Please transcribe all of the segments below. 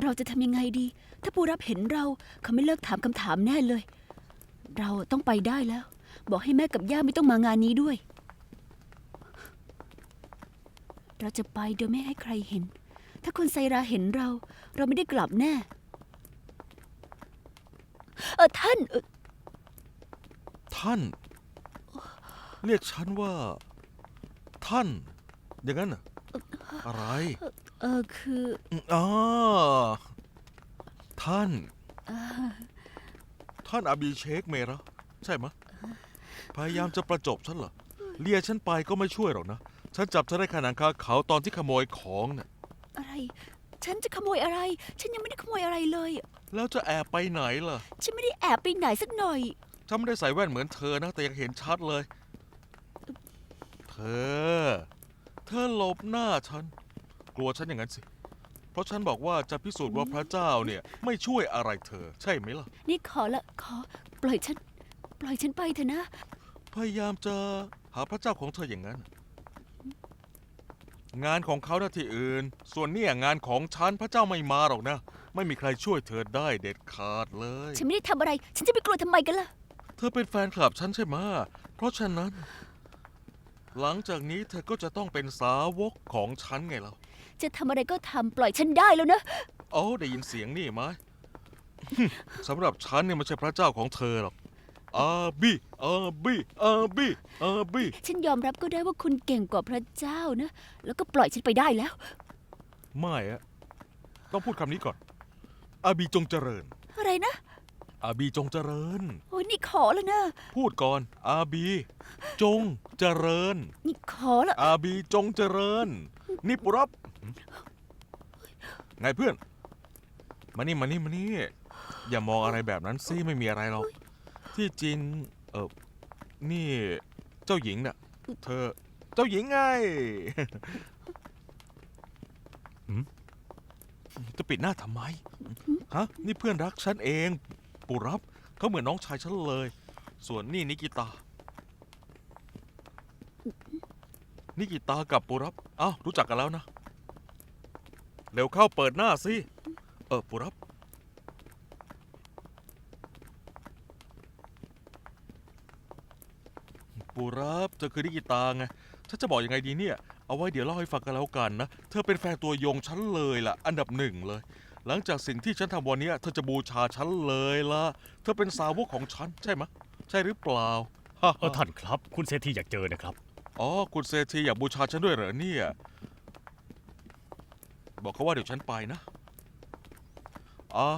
เราจะทำยังไงดี ถ้าปูรับเห็นเราเขาไม่เลิกถามคำถามแน่เลย เราต้องไปได้แล้ว บอกให้แม่กับย่าไม่ต้องมางานนี้ด้วย เราจะไปโดยไม่ให้ใครเห็น ถ้าคนไซราเห็นเรา เราไม่ได้กลับแน่เออท่านเออท่าน เรียกฉันว่า ท่าน อย่างนั้นน่ะอะไร เออคืออ๋อท่านเอ่อท่านอาบีเชคเมระใช่ไหมะพยายามจะประจบฉันเหรอ เลียฉันไปก็ไม่ช่วยหรอกนะ ฉันจับเธอได้ขนังคาเขาตอนที่ขโมยของน่ะ อะไร ฉันจะขโมยอะไร ฉันยังไม่ได้ขโมยอะไรเลย แล้วจะแอบไปไหนล่ะ ฉันไม่ได้แอบไปไหนสักหน่อย ฉันไม่ได้ใส่แว่นเหมือนเธอนะ แต่ยังเห็นชัดเลย เธอ เธอหลบหน้าฉัน กลัวฉันอย่างนั้นสิ เพราะฉันบอกว่าจะพิสูจน์ว่าพระเจ้าเนี่ยไม่ช่วยอะไรเธอ ใช่ไหมล่ะ นี่ขอละขอ ปล่อยฉัน ปล่อยฉันไปเถอะนะ พยายามจะหาพระเจ้าของเธออย่างนั้น งานของเขาหน้าที่อื่น ส่วนเนี่ยงานของฉันพระเจ้าไม่มาหรอกนะ ไม่มีใครช่วยเธอได้เด็ดขาดเลย ฉันไม่ได้ทำอะไร ฉันจะไปกลัวทำไมกันล่ะ เธอเป็นแฟนคลับฉันใช่ไหมะเพราะฉะนั้น หลังจากนี้เธอก็จะต้องเป็นสาวกของฉันไงเรา จะทำอะไรก็ทำปล่อยฉันได้แล้วนะ โอ้ได้ยินเสียงนี่ไหม สำหรับฉันเนี่ยไม่ใช่พระเจ้าของเธอหรอกอาบีอาบีอาบีอาบีฉันยอมรับก็ได้ว่าคุณเก่งกว่าพระเจ้านะ แล้วก็ปล่อยฉันไปได้แล้ว ไม่อะต้องพูดคำนี้ก่อน อาบีจงเจริญ อะไรนะอาบีจงเจริญ โอ้ยนี่ขอแล้วนะ พูดก่อน อาบี จงเจริญ นี่ขอละอาบีจงเจริญนี่ปุรับ ไงเพื่อน มานี่มานี่มานี่ อย่ามองอะไรแบบนั้นสิไม่มีอะไรหรอก ที่จริง เออนี่เจ้าหญิงน่ะ เธอ เจ้าหญิงไง หืม จะปิดหน้าทำไม ฮะ นี่เพื่อนรักฉันเองปุรับเขาเหมือนน้องชายฉันเลย ส่วนนี่นิกิตา นิกิตากับปุรับอ้าวรู้จักกันแล้วนะ เร็วเข้าเปิดหน้าสิ เออปุรับปุรับเธอคือนิกิตาไงฉันจะบอกยังไงดีเนี่ย เอาไว้เดี๋ยวเล่าให้ฟังกันแล้วกันนะ เธอเป็นแฟนตัวยงฉันเลยล่ะ อันดับหนึ่งเลย หลังจากสิ่งที่ฉันทำวันเนี้ยเธอจะบูชาฉันเลยล่ะ เธอเป็นสาวกของฉันใช่ไหมะใช่หรือเปล่าฮ่เออท่านครับ คุณเศรษฐีอยากเจอนะครับ อ๋อ คุณเซทีอยากบูชาฉันด้วยเหรอเนี่ย บอกเขาว่าเดี๋ยวฉันไปนะอ่า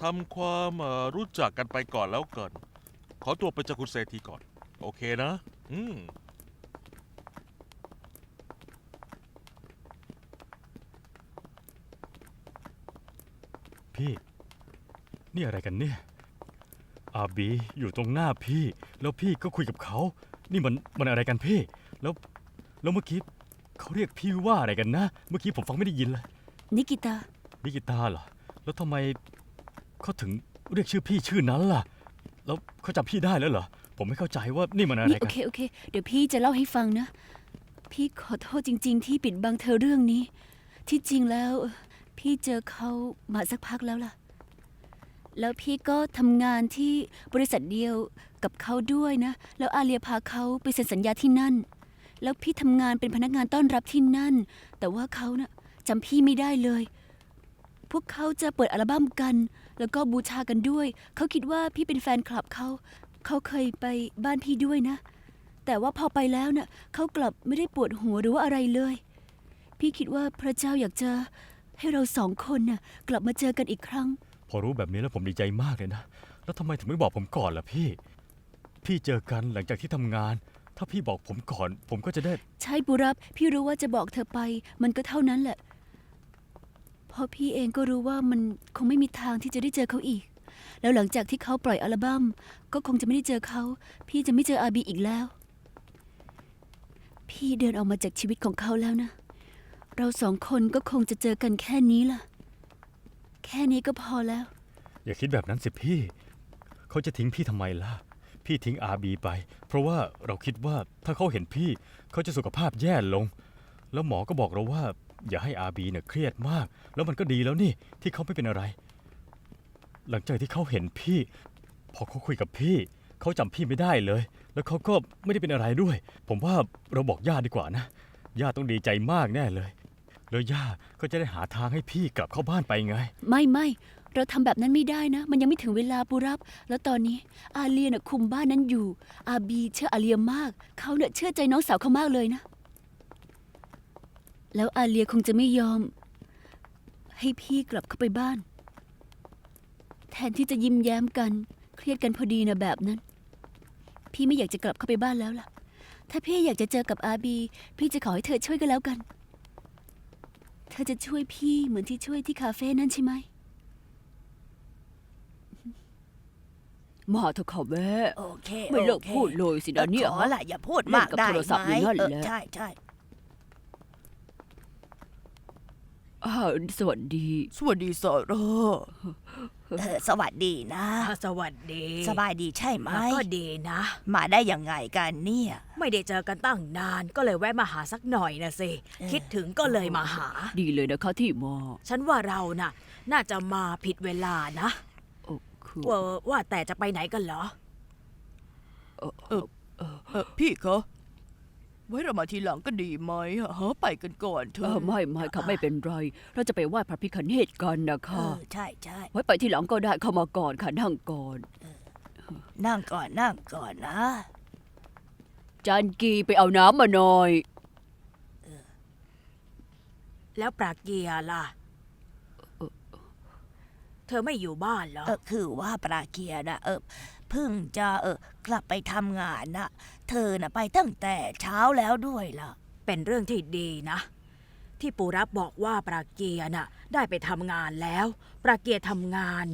ทำความเอ่อรู้จักกันไปก่อนแล้วกันขอตัวไปเจอคุณเซทีก่อน โอเคนะ อืม พี่ นี่อะไรกันเนี่ย อาบีอยู่ตรงหน้าพี่ แล้วพี่ก็คุยกับเขา นี่มันมันอะไรกันพี่ แล้ว แล้วเมื่อกี้เขาเรียกพี่ว่าอะไรกันนะ เมื่อกี้ผมฟังไม่ได้ยินเลย นิกิตา นิกิตาเหรอ แล้วทำไมเขาถึงเรียกชื่อพี่ชื่อนั้นล่ะ แล้วเขาจำพี่ได้แล้วเหรอ ผมไม่เข้าใจว่านี่มันอะไรนี่โอกัน เคโอเค เดี๋ยวพี่จะเล่าให้ฟังนะ พี่ขอโทษจริง ๆ ที่ปิดบังเธอเรื่องนี้ ที่จริงแล้วเอ่อพี่เจอเขามาสักพักแล้วล่ะ แล้วพี่ก็ทำงานที่บริษัทเดียวกับเขาด้วยนะ แล้วอาเลียพาเขาไปเซ็นสัญญาที่นั่น แล้วพี่ทำงานเป็นพนักงานต้อนรับที่นั่น แต่ว่าเขานะ่ะ จำพี่ไม่ได้เลย พวกเขาจะเปิดอัลบั้มกัน แล้วก็บูชากันด้วย เขาคิดว่าพี่เป็นแฟนคลับเขา เขาเคยไปบ้านพี่ด้วยนะ แต่ว่าพอไปแล้วเนะ่ะเขากลับไม่ได้ปวดหัวหรือว่าอะไรเลย พี่คิดว่าพระเจ้าอยากจะให้เราสองคนน่ะกลับมาเจอกันอีกครั้ง พอรู้แบบนี้แล้วผมดีใจมากเลยนะ แล้วทำไมถึงไม่บอกผมก่อนล่ะพี่ พี่เจอกันหลังจากที่ทำงาน ถ้าพี่บอกผมก่อน ผมก็จะได้ ใช่บุรับ พี่รู้ว่าจะบอกเธอไป มันก็เท่านั้นแหละเพ ราะพี่เองก็รู้ว่ามันคงไม่มีทางที่จะได้เจอเขาอีก แล้วหลังจากที่เขาปล่อยอัลบั้มก็คงจะไม่ได้เจอเขา พี่จะไม่เจออาบีอีกแล้ว พี่เดินออกมาจากชีวิตของเขาแล้วนะ เราสองคนก็คงจะเจอกันแค่นี้ล่ะ แค่นี้ก็พอแล้ว อย่าคิดแบบนั้นสิพี่ เขาจะทิ้งพี่ทำไมล่ะ พี่ทิ้งอาบีไป เพราะว่าเราคิดว่าถ้าเขาเห็นพี่ เขาจะสุขภาพแย่ลง แล้วหมอก็บอกเราว่า อย่าให้อาบีเนี่ยเครียดมาก แล้วมันก็ดีแล้วนี่ที่เขาไม่เป็นอะไร หลังจากที่เขาเห็นพี่ พอเขาคุยกับพี่ เขาจำพี่ไม่ได้เลย แล้วเขาก็ไม่ได้เป็นอะไรด้วย ผมว่าเราบอกย่าดีกว่านะย่าต้องดีใจมากแน่เลย แล้วย่าก็จะได้หาทางให้พี่กลับเข้าบ้านไปไง ไม่ไม่เราทำแบบนั้นไม่ได้นะ มันยังไม่ถึงเวลาปูรับ แล้วตอนนี้อาเลียน่ะคุมบ้านนั้นอยู่ อาบีเชื่ออาเลียมาก เขาเนี่ยเชื่อใจน้องสาวเขามากเลยนะ แล้วอาเลียคงจะไม่ยอม ให้พี่กลับเข้าไปบ้าน แทนที่จะยิ้มแย้มกัน เครียดกันพอดีนะแบบนั้น พี่ไม่อยากจะกลับเข้าไปบ้านแล้วล่ะ ถ้าพี่อยากจะเจอกับอาบี พี่จะขอให้เธอช่วยกันแล้วกัน เธอจะช่วยพี่เหมือนที่ช่วยที่คาเฟ่นั่นใช่ไหมมาเถอะค่ะแม่โอเคไม่เลิกโอคพูดเลยสินะเนี่ย ขอละอย่าพูดเล่นมากกับได้โทรศัพท์ไหมอยู่นั่นเออแหละใช่ใช่ อ้าวสวัสดี สวัสดีซาร่าเออสวัสดีนะ อะสวัสดีสบายดีใช่ไหมอะก็ดีนะ มาได้ยังไงกันเนี่ย ไม่ได้เจอกันตั้งนานก็เลยแวะมาหาสักหน่อยนะสิ เออ คิดถึงก็เลยมาหา ดีเลยนะคะที่มาฉันว่าเราน่ะ น่าจะมาผิดเวลานะโอ้คือว่าว่าแต่จะไปไหนกันเหรอ เออพี่คะ ไว้เรามาทีหลังก็ดีไหมอะฮะไปกันก่อนเถเออะอไม่ไม่ค่ะไม่เป็นไร เราจะไปไหว้พระพิคเนตกันนะเอคะ อใช่ใช่ไว้ไปที่หลังก็ได้เข้ามาก่อนค่ะนั่งก่อน นั่งก่อนนั่งก่อนนะจันกีไปเอาน้ำมาหน่อย แล้วปราเกียร์ล่ะ เธอไม่อยู่บ้านเหรอ เออคือว่าปราเกียร์นะเออ เพิ่งจะเออกลับไปทำงานนะเธอน่ะไปตั้งแต่เช้าแล้วด้วยล่ะ เป็นเรื่องที่ดีนะ ที่ปูรับบอกว่าปราเกียร์น่ะ ได้ไปทำงานแล้ว ปราเกียร์ทำงาน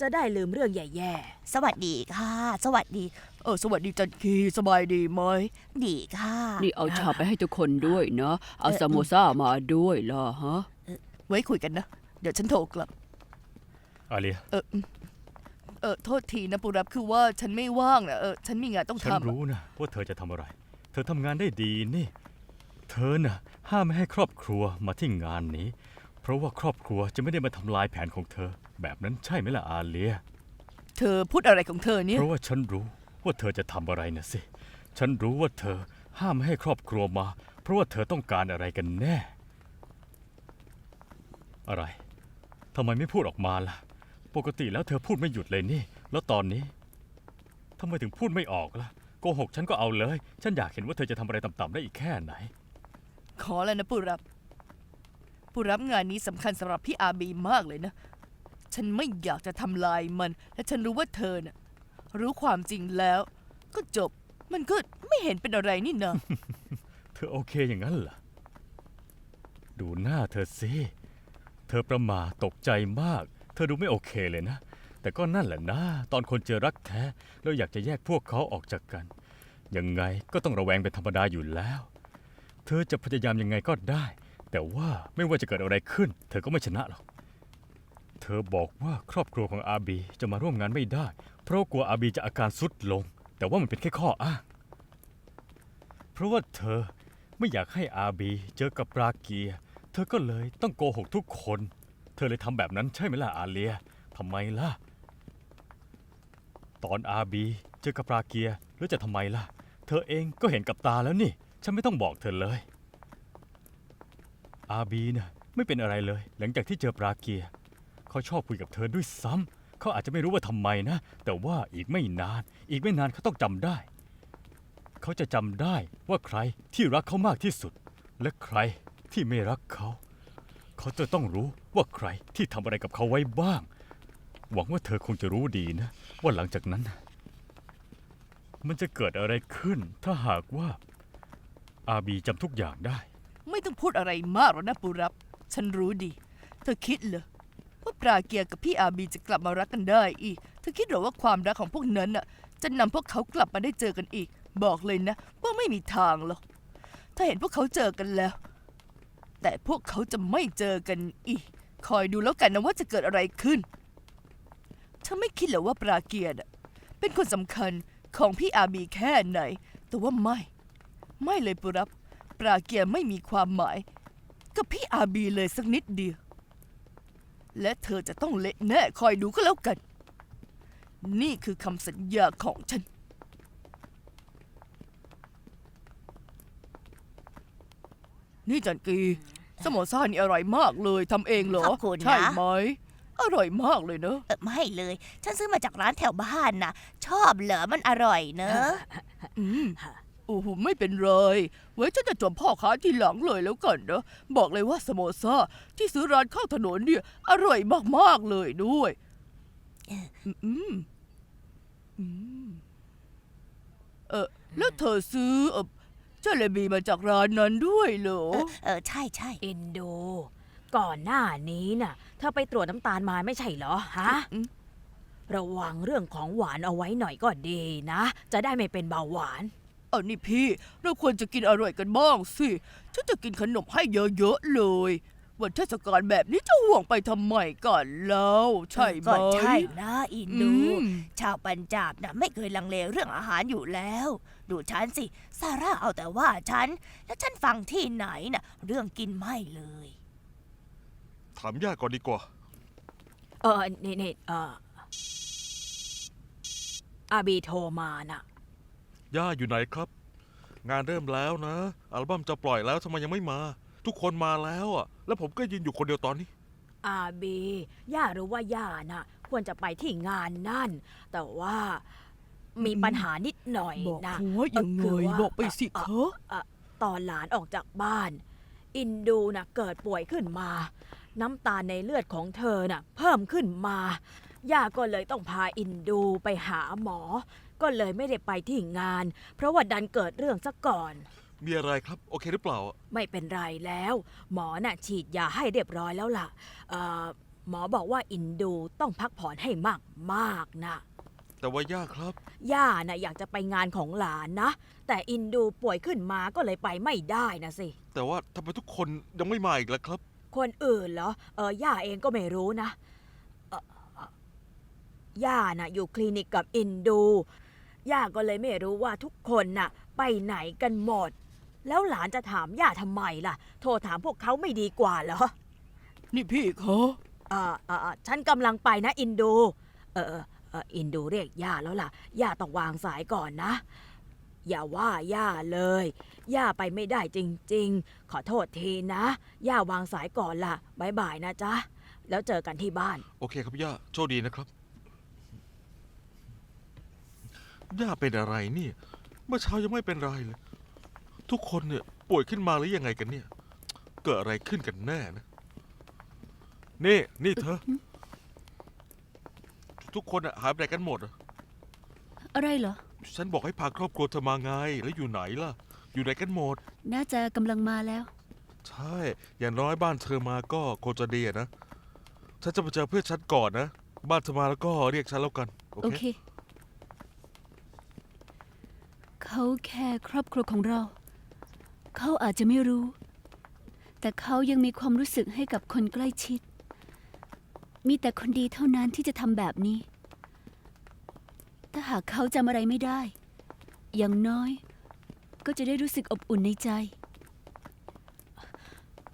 จะได้ลืมเรื่องแย่สวัสดีค่ะ สวัสดี เออสวัสดีจันคีสบายดีไหมดีค่ะนี่เอาชาไปให้ทุกคนด้วยนะ เอาซามโมซ่ามาด้วยล่ะฮะ ไว้คุยกันนะ เดี๋ยวฉันโทรกลับอาเลียเอออืม เออโทษทีนะปุรับคือว่าฉันไม่ว่างนะเออฉันมีงานต้องฉันทำอะรู้นะว่าเธอจะทำอะไร เธอทำงานได้ดีนี่ เธอน่ะห้ามไม่ให้ครอบครัวมาที่งานนี้ เพราะว่าครอบครัวจะไม่ได้มาทำลายแผนของเธอ แบบนั้นใช่ไหมล่ะอาเลีย เธอพูดอะไรของเธอเนี่ย เพราะว่าฉันรู้ว่าเธอจะทำอะไรนะสิ ฉันรู้ว่าเธอห้ามไม่ให้ครอบครัวมา เพราะว่าเธอต้องการอะไรกันแน่ อะไรทำไมไม่พูดออกมาล่ะ ปกติแล้วเธอพูดไม่หยุดเลยนี่ แล้วตอนนี้ทำไมถึงพูดไม่ออกล่ะโกหกฉันก็เอาเลย ฉันอยากเห็นว่าเธอจะทำอะไรต่ำๆได้อีกแค่ไหน ขอแล้วนะปุรับปุรับงานนี้สำคัญสำหรับพี่อาบีมากเลยนะ ฉันไม่อยากจะทำลายมัน และฉันรู้ว่าเธอน่ะรู้ความจริงแล้ว ก็จบ มันก็ไม่เห็นเป็นอะไรนี่นะ เธอโอเคอย่างนั้นเหรอ ดูหน้าเธอสิ เธอประหมาตกใจมาก เธอดูไม่โอเคเลยนะ แต่ก็นั่นแหละนะ ตอนคนเจอรักแท้แล้วอยากจะแยกพวกเขาออกจากกัน ยังไงก็ต้องระแวงเป็นธรรมดาอยู่แล้ว เธอจะพยายามยังไงก็ได้ แต่ว่าไม่ว่าจะเกิดอะไรขึ้น เธอก็ไม่ชนะหรอก เธอบอกว่าครอบครัวของอาบีจะมาร่วมงานไม่ได้ เพราะกลัวอาบีจะอาการสุดลง แต่ว่ามันเป็นแค่ข้ออ้าง เพราะว่าเธอไม่อยากให้อาบีเจอกับปราเกีย เธอก็เลยต้องโกหกทุกคน ธอเลยทำแบบนั้นใช่ไหมล่ะอาเลียทำไมล่ะ ตอนอาบีเจอกับปราเกียแล้วจะทำไมล่ะ เธอเองก็เห็นกับตาแล้วนี่ ฉันไม่ต้องบอกเธอเลย อาบีน่ะไม่เป็นอะไรเลย หลังจากที่เจอปราเกียเขาชอบคุยกับเธอด้วยซ้ำเขาอาจจะไม่รู้ว่าทำไมนะ แต่ว่าอีกไม่นาน อีกไม่นานเขาต้องจำได้ เขาจะจำได้ว่าใครที่รักเขามากที่สุด และใครที่ไม่รักเขา เขาจะต้องรู้ว่าใครที่ทำอะไรกับเขาไว้บ้าง หวังว่าเธอคงจะรู้ดีนะ ว่าหลังจากนั้นมันจะเกิดอะไรขึ้น ถ้าหากว่า อาบีจำทุกอย่างได้ ไม่ต้องพูดอะไรมากหรอกนะปุรับ ฉันรู้ดี เธอคิดเหรอว่าปราเกียกับพี่อาบีจะกลับมารักกันได้อีก เธอคิดเหรอว่าความรักของพวกนั้นน่ะ จะนำพวกเขากลับมาได้เจอกันอีก บอกเลยนะ ว่าไม่มีทางหรอก ถ้าเห็นพวกเขาเจอกันแล้ว แต่พวกเขาจะไม่เจอกันอีก คอยดูแล้วกันนะว่าจะเกิดอะไรขึ้น เธอไม่คิดเหรอว่าปราเกียร์เป็นคนสำคัญของพี่อาบีแค่ไหน แต่ว่าไม่ ไม่เลยปุรับ ปราเกียร์ไม่มีความหมาย กับพี่อาบีเลยสักนิดเดียว และเธอจะต้องเละแน่คอยดูก็แล้วกัน นี่คือคำสัญญาของฉันนี่จันกี สโมซ่านี่อร่อยมากเลยทำเองเหรอ ขอบคุณนะ ใช่ไหม อร่อยมากเลยเนอะ เออไม่เลย ฉันซื้อมาจากร้านแถวบ้านนะชอบเหรอมันอร่อยเนอะ อืมโอ้โหไม่เป็นไร ไว้ฉันจะจมพ่อค้าทีหลังเลยแล้วกันนะ บอกเลยว่าสโมซ่าที่ซื้อร้านข้างถนนเนี่ย อร่อยมาก ๆ เลยด้วย อืมอืมเออแล้วเธอซื้อเออ เจลบีมาจากร้านนั้นด้วยเหรอ เออเออใช่ใช่เอ็นโด ก่อนหน้านี้น่ะ เธอไปตรวจน้ำตาลมาไม่ใช่เหรอฮะอืม ระวังเรื่องของหวานเอาไว้หน่อยก็ดีนะ จะได้ไม่เป็นเบาหวาน เอานี่พี่ เราควรจะกินอร่อยกันบ้างสิ ฉันจะกินขนมให้เยอะๆเลย วันเทศกาลแบบนี้จะห่วงไปทำไมกันแล้วใช่ไหมก็ใช่นะอินอืดูมชาวปัญจาบนะไม่เคยลังเลเรื่องอาหารอยู่แล้ว ดูฉันสิซาร่าเอาแต่ว่าฉัน แล้วฉันฟังที่ไหนนะ่ะ เรื่องกินไม่เลย ถามย่าก่อนดีกว่า เออนี่นี่เอออาบีโทรมาน่ะ ย่าอยู่ไหนครับ งานเริ่มแล้วนะ อัลบั้มจะปล่อยแล้วทำไมยังไม่มา ทุกคนมาแล้วอะ แล้วผมก็ยืนอยู่คนเดียวตอนนี้ อาบีย่ารู้ว่าย่าน่ะ ควรจะไปที่งานนั่น แต่ว่ามีปัญหานิดหน่อยบอกนะหัวยังไงคือว่าบอกไปสิคะเอ่อตอนหลานออกจากบ้าน อินดูน่ะเกิดป่วยขึ้นมา น้ำตาลในเลือดของเธอน่ะ เพิ่มขึ้นมา ย่าก็เลยต้องพาอินดูไปหาหมอ ก็เลยไม่ได้ไปที่งาน เพราะว่าดันเกิดเรื่องซะก่อน มีอะไรครับ โอเคหรือเปล่า ไม่เป็นไรแล้ว หมอน่ะฉีดยาให้เรียบร้อยแล้วล่ะเอ่อหมอบอกว่าอินดูต้องพักผ่อนให้มากมากๆนะ แต่ว่าย่าครับ ย่าน่ะอยากจะไปงานของหลานนะ แต่อินดูป่วยขึ้นมาก็เลยไปไม่ได้นะสิ แต่ว่าทำไมทุกคนยังไม่มาอีกล่ะครับ คนอื่นเหรอ เออย่าเองก็ไม่รู้นะเอ่อเอ่อย่าน่ะอยู่คลินิกกับอินดู ย่าก็เลยไม่รู้ว่าทุกคนน่ะไปไหนกันหมด แล้วหลานจะถามย่าทำไมล่ะ โทรถามพวกเขาไม่ดีกว่าเหรอนี่พี่คะเอ่อเอ่อเอ่อฉันกำลังไปนะอินดูเออเออเอออินดูเรียกย่าแล้วล่ะ ย่าต้องวางสายก่อนนะ อย่าว่าย่าเลย ย่าไปไม่ได้จริง ๆ ขอโทษทีนะ ย่าวางสายก่อนล่ะบายบายนะจ๊ะ แล้วเจอกันที่บ้าน โอเคครับย่าโชคดีนะครับ ย่าเป็นอะไรเนี่ย เมื่อเช้ายังไม่เป็นไรเลย ทุกคนเนี่ยป่วยขึ้นมาหรือยังไงกันเนี่ย เกิดอะไรขึ้นกันแน่นะ นี่ นี่เธอ ทุกคนอะหายไปไหนกันหมดอะอะไรเหรอ ฉันบอกให้พาครอบครัวเธอมาไง แล้วอยู่ไหนล่ะ อยู่ไหนกันหมด น่าจะกำลังมาแล้ว ใช่ อย่างน้อยบ้านเธอมาก็คงจะดีอะนะฉันจะไปเจอเพื่อนฉันก่อนนะ บ้านเธอมาแล้วก็เรียกฉันแล้วกัน โอโอเค เค เขาแค่ครอบครัวของเรา เขาอาจจะไม่รู้ แต่เขายังมีความรู้สึกให้กับคนใกล้ชิด มีแต่คนดีเท่านั้นที่จะทำแบบนี้ ถ้าหากเขาจำอะไรไม่ได้ อย่างน้อย ก็จะได้รู้สึกอบอุ่นในใจ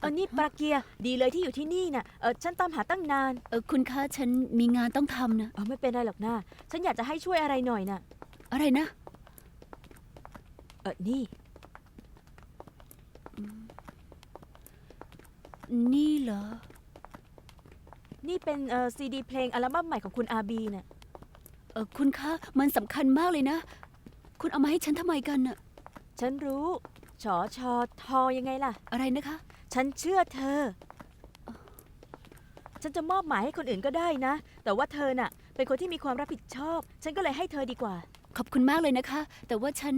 อันนี้ปลาเกียร์ดีเลยที่อยู่ที่นี่น่ะเออฉันตามหาตั้งนานเออคุณคะฉันมีงานต้องทำนะ เออไม่เป็นไรหรอกนะฉันอยากจะให้ช่วยอะไรหน่อยน่ะอะไรนะ เออนี่ นี่เหรอ นี่เป็นเออซีดีเพลงอัลบั้มใหม่ของคุณอาบีน่ะเออคุณคะ มันสำคัญมากเลยนะ คุณเอามาให้ฉันทำไมกันน่ะฉันรู้ชอชอทอยังไงล่ะ อะไรนะคะ ฉันเชื่อเธอ ฉันจะมอบหมายให้คนอื่นก็ได้นะ แต่ว่าเธอน่ะ เป็นคนที่มีความรับผิดชอบ ฉันก็เลยให้เธอดีกว่า ขอบคุณมากเลยนะคะ แต่ว่าฉัน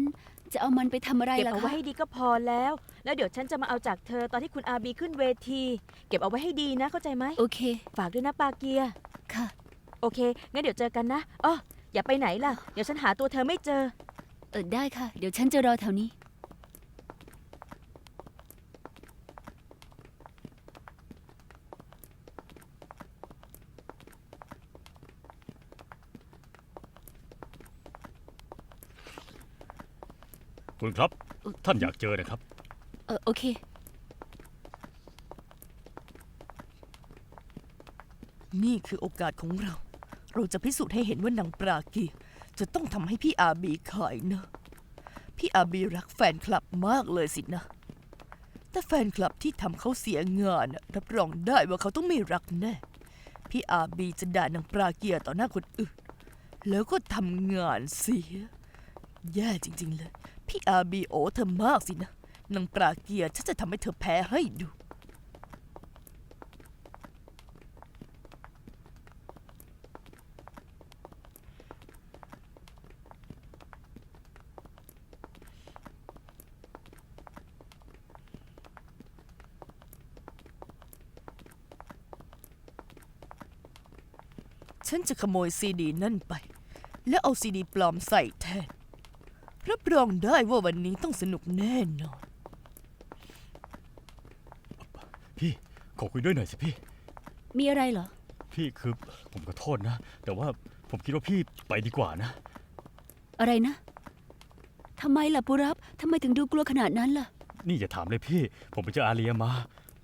จะเอามันไปทำอะไรเก็บล่ะเอาไว้คะให้ดีก็พอแล้ว แล้วเดี๋ยวฉันจะมาเอาจากเธอตอนที่คุณอาบีขึ้นเวที เก็บเอาไว้ให้ดีนะเข้าใจไหมโอเคฝากด้วยนะปาเกียร์ค่ะ โอเค งั้นเดี๋ยวเจอกันนะอ๋ออย่าไปไหนล่ะ เดี๋ยวฉันหาตัวเธอไม่เจอ เออได้ค่ะ เดี๋ยวฉันจะรอแถวนี้ คุณครับ ท่านอยากเจอนะครับ เออโอเค นี่คือโอกาสของเรา เราจะพิสูจน์ให้เห็นว่านางปรากีจะต้องทำให้พี่อาบีขายนะ พี่อาบีรักแฟนคลับมากเลยสินะ แต่แฟนคลับที่ทำเขาเสียงานนะรับรองได้ว่าเขาต้องไม่รักแน่ พี่อาบีจะด่านางปราเกียต่อหน้าคนอื่น แล้วก็ทำงานเสีย แย่จริง ๆ เลย พี่อาบีโอเธอมากสินะนางปราเกียฉันจะทำให้เธอแพ้ให้ดู ฉันจะขโมยซีดีนั่นไป แล้วเอาซีดีปลอมใส่แทน รับรองได้ว่าวันนี้ต้องสนุกแน่นอน พี่ขอคุยด้วยหน่อยสิพี่ มีอะไรเหรอ พี่คือผมขอโทษนะ แต่ว่าผมคิดว่าพี่ไปดีกว่านะ อะไรนะทำไมล่ะปุรับทำไมถึงดูกลัวขนาดนั้นล่ะ นี่อย่าถามเลยพี่ ผมไปเจออาเลียมา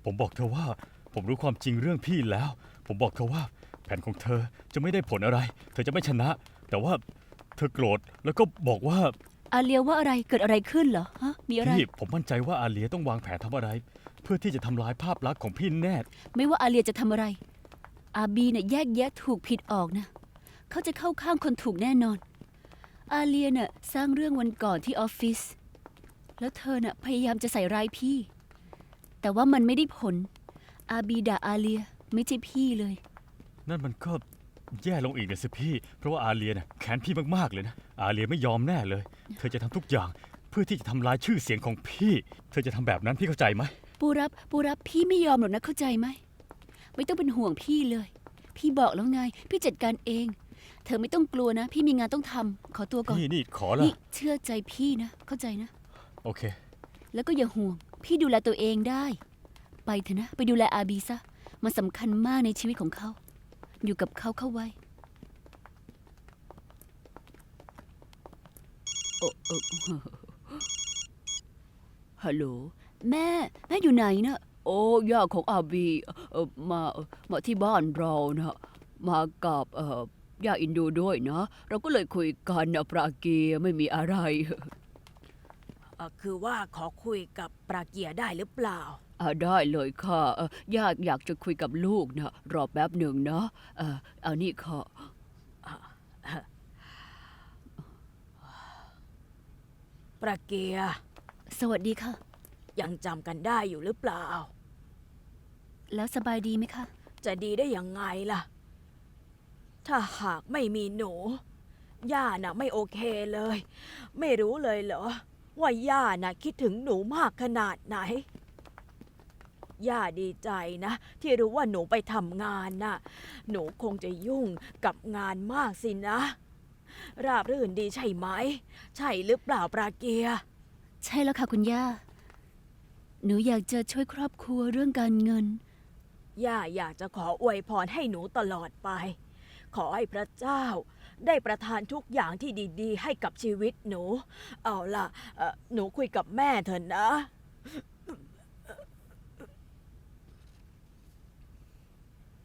ผมบอกเธอว่า ผมรู้ความจริงเรื่องพี่แล้ว ผมบอกเธอว่า แผนของเธอจะไม่ได้ผลอะไร เธอจะไม่ชนะ แต่ว่าเธอโกรธแล้วก็บอกว่า อาเลียว่าอะไรเกิดอะไรขึ้นเหรอฮะมีอะไร พี่ผมมั่นใจว่าอาเลียต้องวางแผนทำอะไร เพื่อที่จะทำลายภาพลักษณ์ของพี่แน่ไม่ว่าอาเลียจะทำอะไร อาบีเนี่ยแยกแยะถูกผิดออกนะ เขาจะเข้าข้างคนถูกแน่นอน อาเลียน่ะสร้างเรื่องวันก่อนที่ออฟฟิศ แล้วเธอน่ะพยายามจะใส่ร้ายพี่ แต่ว่ามันไม่ได้ผล อาบีด่าอาเลียไม่ใช่พี่เลย นั่นมันก็ แย่ลงอีกนะสิพี่ เพราะว่าอาเลียน่ะแค้นพี่มากๆเลยนะ อาเลียไม่ยอมแน่เลย เธอจะทำทุกอย่าง เพื่อที่จะทำลายชื่อเสียงของพี่ เธอจะทำแบบนั้นพี่เข้าใจไหม ปูรับปูรับพี่ไม่ยอมหรอกนะเข้าใจไหม ไม่ต้องเป็นห่วงพี่เลย พี่บอกแล้วไง พี่จัดการเอง เธอไม่ต้องกลัวนะ พี่มีงานต้องทำขอตัวก่อนนี่นี่ขอละนี่เชื่อใจพี่นะ เข้าใจนะ โอเค แล้วก็อย่าห่วง พี่ดูแลตัวเองได้ ไปเถอะนะ ไปดูแลอาบีซะมันสำคัญมากในชีวิตของเขา อยู่กับเขาเข้าไว้ โอ้โอ้ฮัลโหล แม่ แม่อยู่ไหนนะ โอ้ย่าของอาบีเออมาเอ่อมาที่บ้านเรานะ มากับเอ่อย่าอินดูด้วยนะ เราก็เลยคุยกันนะปราเกียไม่มีอะไร เอ่อคือว่าขอคุยกับปราเกียได้หรือเปล่า อ่าได้เลยค่ะเอ่อย่าอยากจะคุยกับลูกนะรอแป๊บหนึ่งนะเออเอานี่ค่ะปราเกียสวัสดีค่ะ ยังจำกันได้อยู่หรือเปล่า แล้วสบายดีไหมคะ จะดีได้ยังไงล่ะ ถ้าหากไม่มีหนู ย่าน่ะไม่โอเคเลย ไม่รู้เลยเหรอ ว่าย่าน่ะคิดถึงหนูมากขนาดไหน ย่าดีใจนะ ที่รู้ว่าหนูไปทำงานน่ะ หนูคงจะยุ่งกับงานมากสินะ ราบรื่นดีใช่ไหม ใช่หรือเปล่าปราเกีย ใช่แล้วค่ะคุณย่า หนูอยากจะช่วยครอบครัวเรื่องการเงิน ย่าอยากจะขออวยพรให้หนูตลอดไป ขอให้พระเจ้า ได้ประทานทุกอย่างที่ดีๆ ให้กับชีวิตหนู เอาล่ะเอ่อหนูคุยกับแม่เถอะนะ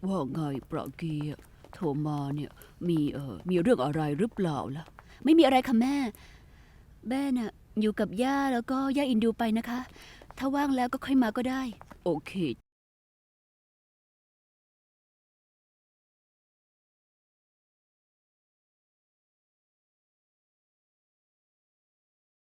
ว่าไงปราเกียโทรมาเนี่ยมีเออมีเรื่องอะไรหรือเปล่าล่ะ ไม่มีอะไรค่ะแม่ แม่น่ะอยู่กับย่าแล้วก็ย่าอินดูไปนะคะ ถ้าว่างแล้วก็ค่อยมาก็ได้ โอเค